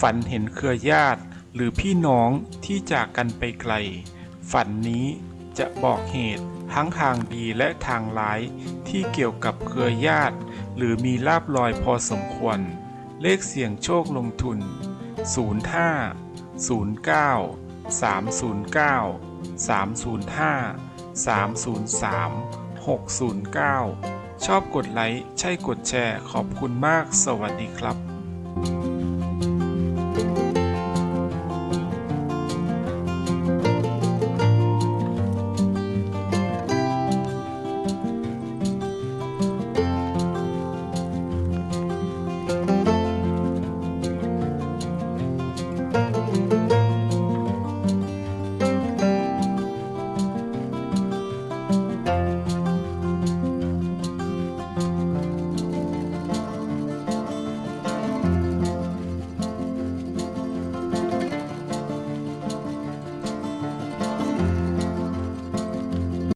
ฝันเห็นเครือญาติหรือพี่น้องที่จากกันไปไกล ฝันนี้จะบอกเหตุทั้งทางดีและทางร้ายที่เกี่ยวกับเครือญาติ หรือมีลาบลอยพอสมควร เลขเสี่ยงโชคลงทุน 05 09 309 305 303 609 ชอบกดไลค์ ใช่กดแชร์ ขอบคุณมาก สวัสดีครับ